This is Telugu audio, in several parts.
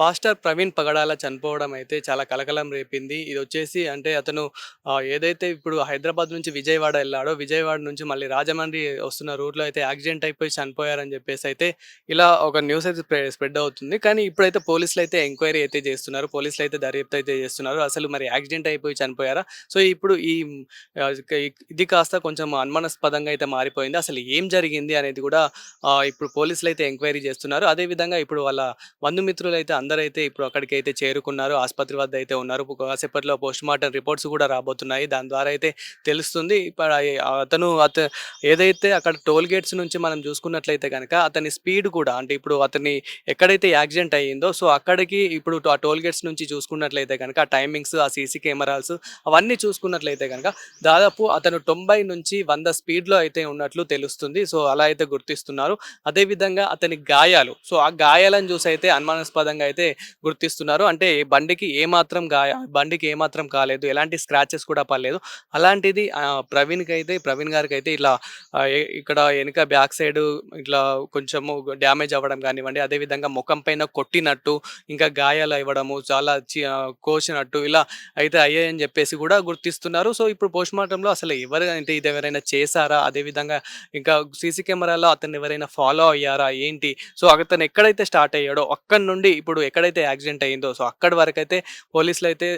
పాస్టర్ ప్రవీణ్ పగడాల చనిపోవడం అయితే చాలా కలకలం రేపింది. ఇది వచ్చేసి అంటే అతను ఏదైతే ఇప్పుడు హైదరాబాద్ నుంచి విజయవాడ వెళ్ళాడో విజయవాడ నుంచి మళ్ళీ రాజమండ్రి వస్తున్న రూట్‌లో అయితే యాక్సిడెంట్ అయిపోయి చనిపోయారని చెప్పేసి అయితే ఇలా ఒక న్యూస్ అయితే స్ప్రెడ్ అవుతుంది. కానీ ఇప్పుడైతే పోలీసులైతే ఎంక్వైరీ అయితే చేస్తున్నారు పోలీసులు అయితే దర్యాప్తు అయితే చేస్తున్నారు అసలు మరి యాక్సిడెంట్ అయిపోయి చనిపోయారా? సో, ఇప్పుడు ఈ ఇది కాస్త కొంచెం అనుమానాస్పదంగా అయితే మారిపోయింది. అసలు ఏం జరిగింది అనేది కూడా ఇప్పుడు పోలీసులు అయితే ఎంక్వైరీ చేస్తున్నారు అదే విధంగా ఇప్పుడు వాళ్ళ బంధుమిత్రులు అయితే అందరైతే ఇప్పుడు అక్కడికైతే చేరుకున్నారు. ఆసుపత్రి వద్ద అయితే ఉన్నారు. కాసేపట్లో పోస్ట్‌మార్టం రిపోర్ట్స్ కూడా రాబోతున్నాయి. దాని ద్వారా అయితే తెలుస్తుంది. ఇప్పుడు అతను అత ఏదైతే అక్కడ టోల్ గేట్స్ నుంచి మనం చూసుకున్నట్లయితే గనక అతని స్పీడ్ కూడా అంటే ఇప్పుడు అతని ఎక్కడైతే యాక్సిడెంట్ అయ్యిందో సో, అక్కడికి ఇప్పుడు ఆ టోల్ గేట్స్ నుంచి చూసుకున్నట్లయితే గనక ఆ టైమింగ్స్, ఆ సీసీ కెమెరాస్ అవన్నీ చూసుకున్నట్లయితే గనక దాదాపు అతను 90 నుంచి వంద స్పీడ్‌లో అయితే ఉన్నట్లు తెలుస్తుంది. సో, అలా అయితే గుర్తిస్తున్నారు. అదేవిధంగా అతని గాయాలు సో, ఆ గాయాలను చూసి అయితే అనుమానాస్పదంగా అయితే గుర్తిస్తున్నారు. అంటే బండికి ఏమాత్రం గాయ బండికి ఏమాత్రం కాలేదు. ఎలాంటి స్క్రాచెస్ కూడా పడలేదు. అలాంటిది ప్రవీణ్కి అయితే ప్రవీణ్ గారికైతే ఇలా ఇక్కడ వెనుక బ్యాక్ సైడ్ ఇట్లా కొంచెము డ్యామేజ్ అవ్వడం కానివ్వండి అదేవిధంగా ముఖం పైన కొట్టినట్టు, ఇంకా గాయాలు అవ్వడము, చాలా కోసినట్టు ఇలా అయితే అయ్యాయని చెప్పేసి కూడా గుర్తిస్తున్నారు. సో, ఇప్పుడు పోస్ట్‌మార్టంలో అసలు ఎవరు అంటే ఇది ఎవరైనా చేశారా అదేవిధంగా ఇంకా సీసీ కెమెరాలో అతను ఎవరైనా ఫాలో అయ్యారా? ఏంటి? సో, అతను ఎక్కడైతే స్టార్ట్ అయ్యాడో అక్కడి నుండి ఇప్పుడు ఎక్కడైతే యాక్సిడెంట్ అయిందో సో, అక్కడి వరకు అయితే పోలీసులు అయితే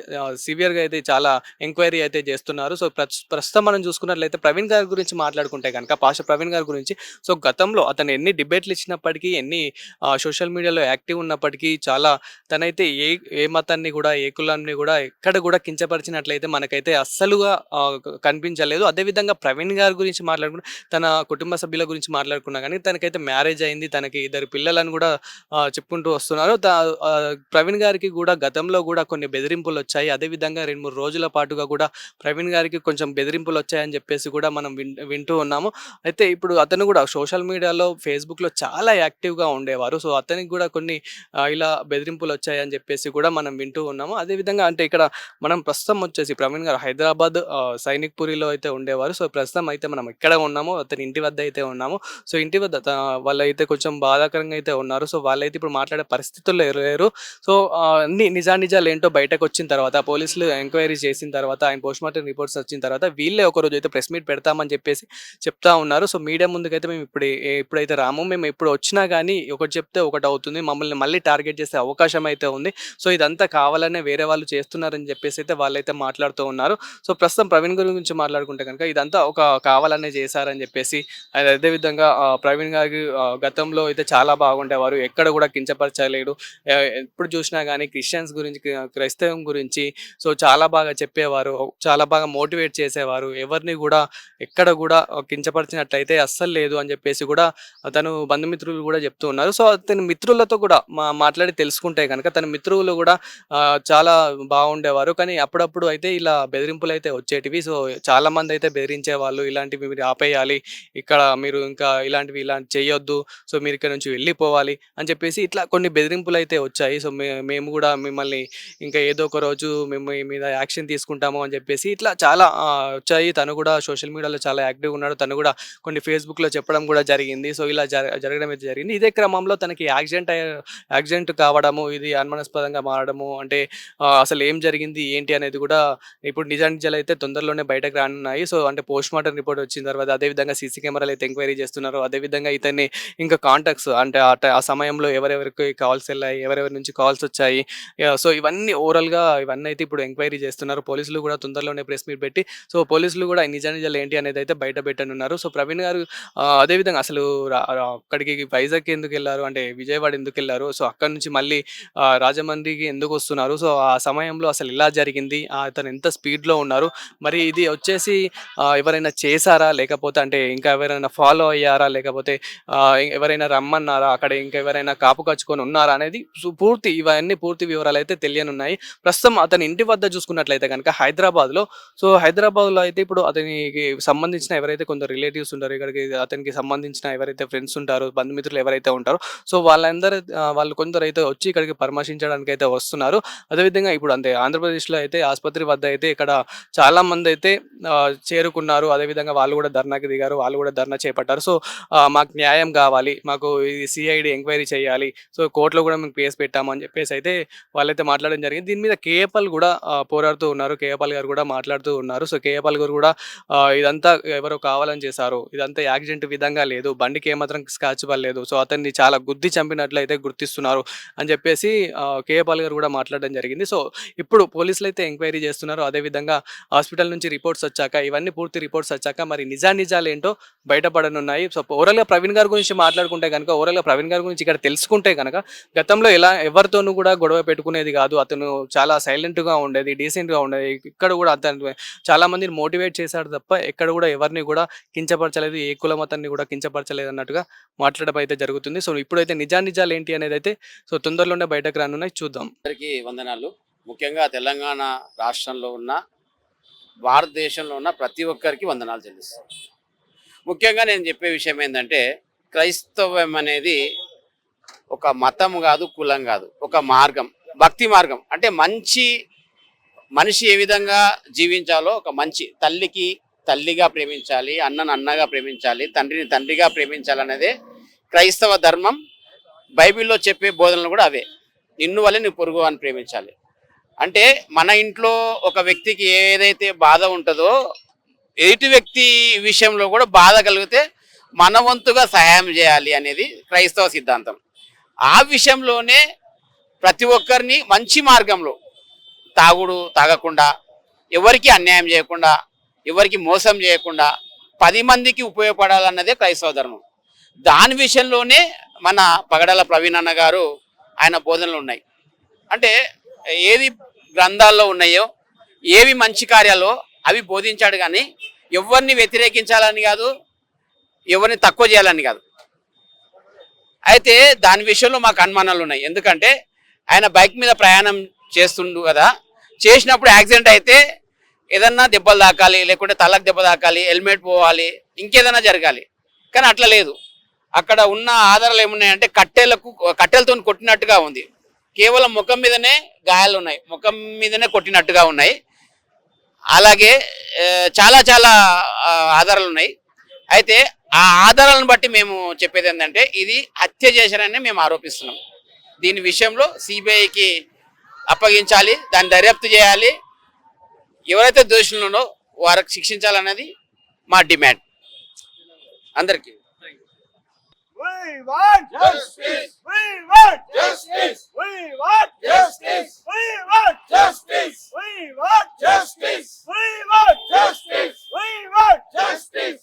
సివియర్‌గా అయితే చాలా ఎంక్వైరీ అయితే చేస్తున్నారు సో, ప్రస్తుతం మనం చూసుకున్నట్లయితే ప్రవీణ్ గారి గురించి మాట్లాడుకుంటే కనుక పాస్టర్ ప్రవీణ్ గారి గురించి సో, గతంలో అతను ఎన్ని డిబేట్‌లు ఇచ్చినప్పటికీ, ఎన్ని సోషల్ మీడియాలో యాక్టివ్ ఉన్నప్పటికీ చాలా తనైతే ఏ ఏ మతాన్ని కూడా ఏ కులాన్ని కూడా ఎక్కడ కూడా కించపరిచినట్లయితే మనకైతే అస్సలుగా కనిపించలేదు. అదేవిధంగా ప్రవీణ్ గారి గురించి మాట్లాడుకుంటే తన కుటుంబ సభ్యుల గురించి మాట్లాడుకున్నా కానీ తనకైతే మ్యారేజ్ అయింది. తనకి ఇద్దరు పిల్లలను కూడా చెప్పుకుంటూ వస్తున్నారు. ప్రవీణ్ గారికి కూడా గతంలో కూడా కొన్ని బెదిరింపులు వచ్చాయి అదేవిధంగా 2, 3 రోజుల పాటుగా కూడా ప్రవీణ్ గారికి కొంచెం బెదిరింపులు వచ్చాయని చెప్పేసి కూడా మనం వింటూ ఉన్నాము. అయితే ఇప్పుడు అతను కూడా సోషల్ మీడియాలో, ఫేస్‌బుక్‌లో చాలా యాక్టివ్‌గా ఉండేవారు. సో, అతనికి కూడా కొన్ని ఇలా బెదిరింపులు వచ్చాయని చెప్పేసి కూడా మనం వింటూ ఉన్నాము. అదేవిధంగా అంటే ఇక్కడ మనం ప్రస్తుతం వచ్చేసి ప్రవీణ్ గారు హైదరాబాద్ సైనిక్ సైనిక్‌పురిలో అయితే ఉండేవారు. సో, ప్రస్తుతం అయితే మనం ఎక్కడ ఉన్నామో అతని ఇంటి వద్ద అయితే ఉన్నాము. సో, ఇంటి వద్ద వాళ్ళైతే కొంచెం బాధాకరంగా అయితే ఉన్నారు. సో, వాళ్ళైతే ఇప్పుడు మాట్లాడే పరిస్థితుల్లో లేరు. సో, అన్ని నిజానిజాలు ఏంటో బయటకు వచ్చిన తర్వాత పోలీసులు ఎంక్వైరీ చేసిన తర్వాత ఆయన పోస్ట్‌మార్టం రిపోర్ట్స్ వచ్చిన తర్వాత వీళ్ళే ఒకరోజు అయితే ప్రెస్ మీట్ పెడతామని చెప్పేసి చెప్తా ఉన్నారు. సో, మీడియా ముందుకైతే మేము ఇప్పుడు ఇప్పుడైతే రాము మేము ఎప్పుడు వచ్చినా కానీ ఒకటి చెప్తే ఒకటి అవుతుంది మమ్మల్ని మళ్ళీ టార్గెట్ చేసే అవకాశం అయితే ఉంది. సో, ఇదంతా కావాలనే వేరే వాళ్ళు చేస్తున్నారని చెప్పేసి అయితే వాళ్ళైతే మాట్లాడుతూ ఉన్నారు. సో, ప్రస్తుతం ప్రవీణ్ గురించి మాట్లాడుకుంటే కనుక ఇదంతా ఒక కావాలనే చేశారని చెప్పేసి అదేవిధంగా ప్రవీణ్ గారికి గతంలో అయితే చాలా బాగుండేవారు. ఎక్కడ కూడా కించపరచలేడు. ఎప్పుడు చూసినా కానీ క్రిస్టియన్స్ గురించి, క్రైస్తవం గురించి సో, చాలా బాగా చెప్పేవారు. చాలా బాగా మోటివేట్ చేసేవారు. ఎవరిని కూడా ఎక్కడ కూడా కించపరిచినట్లయితే అస్సలు లేదు అని చెప్పేసి కూడా తను బంధుమిత్రులు కూడా చెప్తూ ఉన్నారు. సో, అతని మిత్రులతో కూడా మా మాట్లాడి తెలుసుకుంటే కనుక తన మిత్రులు కూడా చాలా బాగుండేవారు. కానీ అప్పుడప్పుడు అయితే ఇలా బెదిరింపులు అయితే వచ్చేటివి. సో, చాలా మంది అయితే బెదిరించే వాళ్ళు ఇలాంటివి మీరు ఆపేయాలి. ఇక్కడ మీరు ఇంకా ఇలాంటివి ఇలాంటి చేయొద్దు. సో, మీరు ఇక్కడ నుంచి వెళ్ళిపోవాలి అని చెప్పేసి ఇట్లా కొన్ని బెదిరింపులు అయితే వచ్చాయి. సో, మే మేము కూడా మిమ్మల్ని ఇంకా ఏదో ఒక రోజు మేము మీ మీద యాక్షన్ తీసుకుంటాము అని చెప్పేసి ఇట్లా చాలా వచ్చాయి. తను కూడా సోషల్ మీడియాలో చాలా యాక్టివ్‌గా ఉన్నాడు. తను కూడా కొన్ని ఫేస్‌బుక్‌లో చెప్పడం కూడా జరిగింది. సో, ఇలా జరగడం అయితే జరిగింది. ఇదే క్రమంలో తనకి యాక్సిడెంట్ యాక్సిడెంట్ కావడము, ఇది అనుమానాస్పదంగా మారడము అంటే అసలు ఏం జరిగింది, ఏంటి అనేది కూడా ఇప్పుడు నిజానిజాలైతే తొందరలోనే బయటకు రానున్నాయి. సో, అంటే పోస్ట్‌మార్టం రిపోర్ట్ వచ్చిన తర్వాత అదేవిధంగా సీసీ కెమెరాలు అయితే ఎంక్వైరీ చేస్తున్నారు. అదేవిధంగా ఇతన్ని ఇంకా కాంటాక్ట్స్ అంటే ఆ సమయంలో ఎవరెవరికి కాల్స్ వెళ్ళాయి ఎవరెవరి నుంచి కాల్స్ వచ్చాయి. సో, ఇవన్నీ ఓవరాల్‌గా ఇవన్నీ అయితే ఇప్పుడు ఎంక్వైరీ చేస్తున్నారు. పోలీసులు కూడా తొందరలోనే ప్రెస్ మీట్ పెట్టి సో, పోలీసులు కూడా గూడా నిజానిజాలు ఏంటి అనేది అయితే బయట పెట్టనున్నారు. సో, ప్రవీణ్ గారు అదేవిధంగా అసలు అక్కడికి వైజాగ్ ఎందుకు వెళ్ళారు అంటే విజయవాడ ఎందుకు వెళ్ళారు సో, అక్కడి నుంచి మళ్ళీ రాజమండ్రికి ఎందుకు వస్తున్నారు సో, ఆ సమయంలో అసలు ఇలా జరిగింది? అతను ఎంత స్పీడ్‌లో ఉన్నారు? మరి ఇది వచ్చేసి ఎవరైనా చేసారా? లేకపోతే అంటే ఇంకా ఎవరైనా ఫాలో అయ్యారా? లేకపోతే ఎవరైనా రమ్మన్నారా? అక్కడ ఇంకా ఎవరైనా కాపు కచ్చుకొని ఉన్నారా? అనేది పూర్తి ఇవన్నీ పూర్తి వివరాలు అయితే తెలియనున్నాయి. ప్రస్తుతం అతని ఇంటి వద్ద చూసుకున్నట్లయితే గనక హైదరాబాద్‌లో సో, హైదరాబాద్‌లో అయితే ఇప్పుడు అతనికి సంబంధించిన ఎవరైతే కొందరు రిలేటివ్స్ ఉంటారో ఇక్కడికి అతనికి సంబంధించిన ఎవరైతే ఫ్రెండ్స్ ఉంటారో, బంధుమిత్రులు ఎవరైతే ఉంటారో సో, వాళ్ళందరూ వాళ్ళు కొందరు అయితే వచ్చి ఇక్కడికి పరామర్శించడానికైతే వస్తున్నారు. అదేవిధంగా ఇప్పుడు అంతే ఆంధ్రప్రదేశ్‌లో అయితే ఆసుపత్రి వద్ద అయితే ఇక్కడ చాలా మంది అయితే చేరుకున్నారు. అదేవిధంగా వాళ్ళు కూడా ధర్నాకి దిగారు. వాళ్ళు కూడా ధర్నా చేపట్టారు. సో, మాకు న్యాయం కావాలి మాకు ఇది సిఐడి ఎంక్వైరీ చేయాలి. సో, కోర్టులో కూడా మేము కేసు పెట్టామని చెప్పేసి అయితే వాళ్ళైతే మాట్లాడడం జరిగింది. దీని మీద కేఏపాల్ కూడా పోరాడుతూ ఉన్నారు. కేఏపాల్ గారు కూడా మాట్లాడుతూ ఉన్నారు. సో కేఏపాల్ గారు కూడా ఇదంతా ఎవరో కావాలని చేశారు. ఇదంతా యాక్సిడెంట్ విధంగా లేదు. బండికి ఏమాత్రం స్కాచ్ పడలేదు. సో అతన్ని చాలా గుద్ది చంపినట్లయితే గుర్తిస్తున్నారు అని చెప్పేసి ఆ, కేఏపాల్ గారు కూడా మాట్లాడడం జరిగింది. సో ఇప్పుడు పోలీసులు అయితే ఎంక్వైరీ చేస్తున్నారు. అదేవిధంగా హాస్పిటల్ నుంచి రిపోర్ట్స్ వచ్చాక ఇవన్నీ పూర్తి రిపోర్ట్స్ వచ్చాక మరి నిజా నిజాలు ఏంటో బయటపడనున్నాయి. సో ఓవరాల్గా ప్రవీణ్ గారి గురించి మాట్లాడుకుంటే కనుక ఓవరాల్గా ప్రవీణ్ గారి గురించి ఇక్కడ తెలుసుకుంటే కనుక గతంలో ఎలా ఎవరితోనూ కూడా గొడవ పెట్టుకునేది కాదు. అతను చాలా సైలెంట్గా ఉండేది డీసెంట్గా ఉండేది. ఇక్కడ కూడా అతను చాలా మందిని మోటివేట్ చేశాడు తప్ప ఎక్కడ కూడా ఎవరిని కూడా కించపరచలేదు ఏ కుల మతాన్ని కూడా కించపరచలేదు అన్నట్టుగా మాట్లాడడం అయితే జరుగుతుంది. సో ఇప్పుడైతే నిజానిజాలు ఏంటి అనేది అయితే సో తొందరలోనే బయటకు రానున్నాయి. చూద్దాం. అందరికీ వందనాలు. ముఖ్యంగా తెలంగాణ రాష్ట్రంలో ఉన్న భారతదేశంలో ఉన్న ప్రతి ఒక్కరికి వందనాలు చెల్లిస్తాం ముఖ్యంగా నేను చెప్పే విషయం ఏంటంటే క్రైస్తవం అనేది ఒక మతం కాదు కులం కాదు ఒక మార్గం భక్తి మార్గం. అంటే మంచి మనిషి ఏ విధంగా జీవించాలో ఒక మంచి తల్లికి తల్లిగా ప్రేమించాలి అన్నను అన్నగా ప్రేమించాలి తండ్రిని తండ్రిగా ప్రేమించాలనేదే క్రైస్తవ ధర్మం. బైబిల్లో చెప్పే బోధనలు కూడా అవే. నిన్ను వల్లే నీ పొరుగు అని ప్రేమించాలి. అంటే మన ఇంట్లో ఒక వ్యక్తికి ఏదైతే బాధ ఉంటుందో ఎదుటి వ్యక్తి విషయంలో కూడా బాధ కలిగితే మన వంతుగా సహాయం చేయాలి అనేది క్రైస్తవ సిద్ధాంతం. ఆ విషయంలోనే ప్రతి ఒక్కరిని మంచి మార్గంలో తాగుడు తాగకుండా ఎవరికి అన్యాయం చేయకుండా ఎవరికి మోసం చేయకుండా పది మందికి ఉపయోగపడాలన్నదే క్రైస్తవ ధర్మం. దాని విషయంలోనే మన పగడల ప్రవీణ్ అన్న గారు ఆయన బోధనలు ఉన్నాయి. అంటే ఏది గ్రంథాల్లో ఉన్నాయో ఏవి మంచి కార్యాలో అవి బోధించాడు కానీ ఎవరిని వ్యతిరేకించాలని కాదు ఎవరిని తక్కువ చేయాలని కాదు. అయితే దాని విషయంలో మాకు అనుమానాలు ఉన్నాయి. ఎందుకంటే ఆయన బైక్ మీద ప్రయాణం చేస్తుండు కదా చేసినప్పుడు యాక్సిడెంట్ అయితే ఏదన్నా దెబ్బలు తాకాలి లేకుంటే తలకు దెబ్బ తాకాలి హెల్మెట్ పోవాలి ఇంకేదైనా జరగాలి. కానీ అట్లా లేదు. అక్కడ ఉన్న ఆధారాలు ఏమున్నాయంటే కట్టెలకు కట్టెలతో కొట్టినట్టుగా ఉంది. కేవలం ముఖం మీదనే గాయాలు ఉన్నాయి. ముఖం మీదనే కొట్టినట్టుగా ఉన్నాయి. అలాగే చాలా చాలా ఆధారాలు ఉన్నాయి. అయితే ఆ ఆధారాలను బట్టి మేము చెప్పేది ఏంటంటే ఇది హత్య చేశారని మేము ఆరోపిస్తున్నాం దీని విషయంలో సిబిఐకి అప్పగించాలి దాన్ని దర్యాప్తు చేయాలి ఎవరైతే దోషులున్నారో వారికి శిక్షించాలన్నది మా డిమాండ్ అందరికీ We want justice. We want justice. We want justice. We want justice. We want justice. We want justice. We want justice.